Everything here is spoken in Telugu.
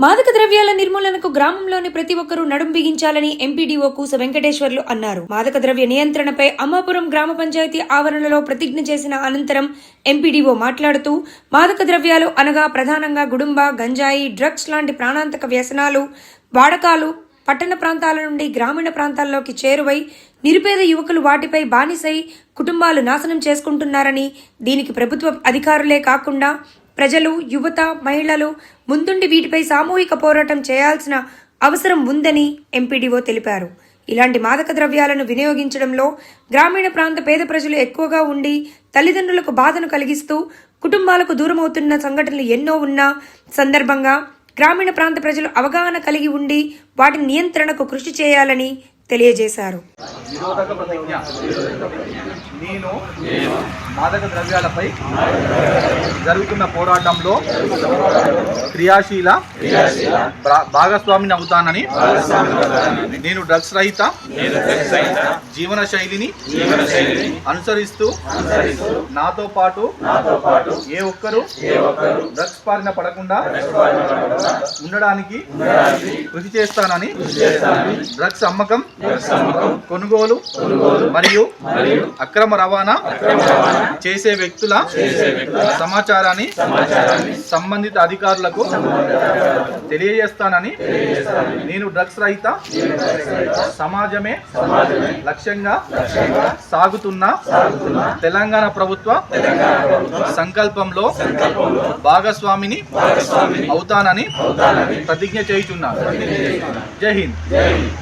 మాదక ద్రవ్యాల నిర్మూలనకు గ్రామంలోని ప్రతి ఒక్కరూ నడుం బిగించాలని ఎంపీడీఓ కూస వెంకటేశ్వర్లు అన్నారు. మాదక ద్రవ్య నియంత్రణపై అమ్మాపురం గ్రామ పంచాయతీ ఆవరణలో ప్రతిజ్ఞ చేసిన అనంతరం ఎంపీడీఓ మాట్లాడుతూ మాదక ద్రవ్యాలు అనగా ప్రధానంగా గుడుంబ గంజాయి డ్రగ్స్ లాంటి ప్రాణాంతక వ్యసనాలు వాడకాలు పట్టణ ప్రాంతాల నుండి గ్రామీణ ప్రాంతాల్లోకి చేరువై నిరుపేద యువకులు వాటిపై బానిసై కుటుంబాలు నాశనం చేసుకుంటున్నారని దీనికి ప్రభుత్వ అధికారులే కాకుండా ప్రజలు యువత మహిళలు ముందుండి వీటిపై సామూహిక పోరాటం చేయాల్సిన అవసరం ఉందని ఎంపీడీఓ తెలిపారు. ఇలాంటి మాదక ద్రవ్యాలను వినియోగించడంలో గ్రామీణ ప్రాంత పేద ప్రజలు ఎక్కువగా ఉండి తల్లిదండ్రులకు బాధను కలిగిస్తూ కుటుంబాలకు దూరమవుతున్న సంఘటనలు ఎన్నో ఉన్న సందర్భంగా గ్రామీణ ప్రాంత ప్రజలు అవగాహన కలిగి ఉండి వాటి నియంత్రణకు కృషి చేయాలని తెలియజేశారు. నిరోధక ప్రతిజ్ఞ. నేను మాదక ద్రవ్యాలపై జరుగుతున్న పోరాటంలో క్రియాశీల భా- భాగస్వామిని అవుతానని నేను డ్రగ్స్ రహిత జీవన శైలిని అనుసరిస్తూ నాతో పాటు ఏ ఒక్కరు డ్రగ్స్ పారిన పడకుండా ఉండడానికి కృషి చేస్తానని డ్రగ్స్ అమ్మకం కొనుగోలు మరియు అక్రమ రవాణా చేసే వ్యక్తుల సమాచారాన్ని సంబంధిత అధికారులకు తెలియజేస్తానని నేను డ్రగ్స్ రహిత సమాజమే లక్ష్యంగా సాగుతున్న తెలంగాణ ప్రభుత్వ సంకల్పంలో భాగస్వామిని అవుతానని ప్రతిజ్ఞ చేయుచున్నాను. జై హింద్.